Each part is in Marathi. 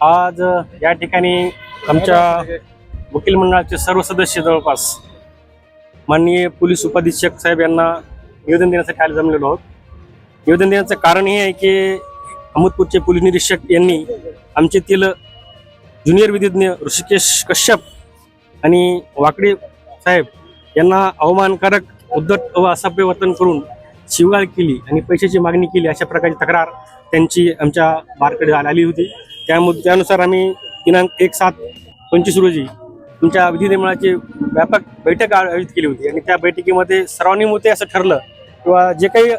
आज या ठिकाणी आमच्या वकील मंडळाचे सर्व सदस्य जवळपास माननीय पोलीस उपाधीक्षक साहेब यांना निवेदन देण्यासाठी आले जमलेलो आहोत. निवेदन देण्याचं कारण हे आहे की अहमदपूरचे पोलीस निरीक्षक यांनी आमच्यातील ज्युनियर विधिज्ञ ऋषिकेश कश्यप आणि वाकडे साहेब यांना अवमानकारक उद्धट व असभ्य वर्तन करून शिवगाळ केली आणि पैशाची मागणी केली अशा प्रकारची तक्रार त्यांची आमच्या बारकडे आली होती. त्यामुळे त्यानुसार आम्ही दिनांक एक सात पंचवीस रोजी तुमच्या विधिमंडळाची व्यापक बैठक आयोजित केली होती आणि त्या बैठकीमध्ये सर्वांनी होते असं ठरलं किंवा जे काही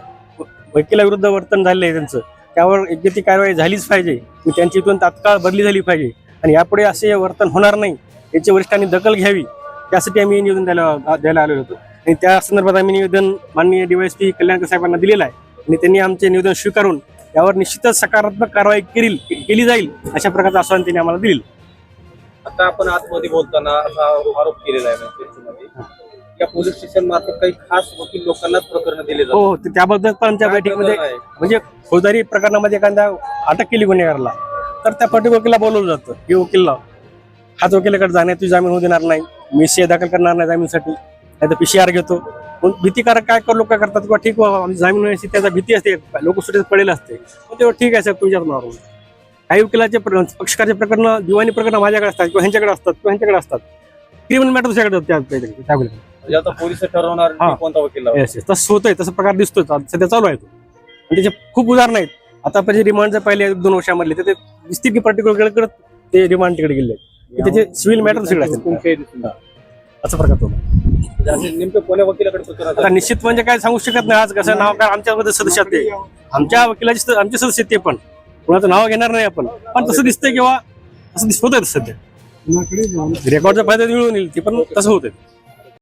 वकिलाविरुद्ध वर्तन झालेलं आहे त्यांचं त्यावर योग्य ती कारवाई झालीच पाहिजे. त्यांची इथून तात्काळ बदली झाली पाहिजे. आणि यापुढे असे वर्तन होणार नाही याची वरिष्ठांनी दखल घ्यावी त्यासाठी आम्ही निवेदन द्यायला द्यायला आलेलो होतो. आणि त्या संदर्भात आम्ही निवेदन माननीय डीवायएसपी कल्याणकर साहेबांना दिलेलं आहे. आणि त्यांनी आमचे निवेदन स्वीकारून यावर निश्चितच सकारात्मक कारवाई केली केली जाईल अशा प्रकारचं आश्वासन त्यांनी आम्हाला दिलं आता आपण आतमध्ये बोलताना असा आरोप केलेला आहे या पोलीस स्टेशन मार्फत काही खास वकील लोकांनाच प्रकरण दिले हो हो त्याबद्दल पण आमच्या बैठकीमध्ये? म्हणजे फौजदारी प्रकरणामध्ये एखाद्या अटक केली गुन्हेगाराला तर त्या पर्टिक्युलर वकीलला बोलवलं जातं. की वकीलला हाच वकिलाकडे जाण्याची जामीन होऊ देणार नाही. मी दाखल करणार नाही जामीनसाठी. नाही तर पीसीआर घेतो. मग भीतीकारक काय कर लोक करतात किंवा ठीक आमची जामीन होण्याची त्याचा भीती असते. लोक सुटेच पडेल असते. मग तेव्हा ठीक आहे साहेब तुमच्यात मारून काही वकिलाचे पक्षकाराचे प्रकरण दिवाणी प्रकरण माझ्याकडे असतात किंवा ह्यांच्याकडे असतात किंवा ह्यांच्याकडे असतात. क्रिमिनल मॅटर दुसऱ्याकडे असतात. म्हणजे आता पोलीस ठरवणार. कोणता वकील तसं होतंय तसं प्रकार दिसतोय. सध्या चालू आहे तो. आणि त्याचे खूप उदाहरण आहेत. आता आपण जे रिमांड जर पाहिले एक दोन वर्षामधले तर ते दिसतील की पर्टिक्युलरकडे ते रिमांड तिकडे गेले. त्याचे सिव्हिल मॅटर सगळे असतील कोणत्याही दिसून असं प्रकार तो. म्हणजे नेमकं कोण्या वकिलाकडे प्रकरण आता? निश्चित म्हणजे काय सांगू शकत नाही आज कसं नाव काय आमच्यामध्ये सदस्य ते. आमच्या वकिलाचे आमचे सदस्य ते पण. कोणाचं नाव घेणार नाही आपण. पण तसं दिसतंय किंवा असं दिसत सध्या. रेकॉर्डचा फायदा मिळून येईल ते पण तसं होतंय.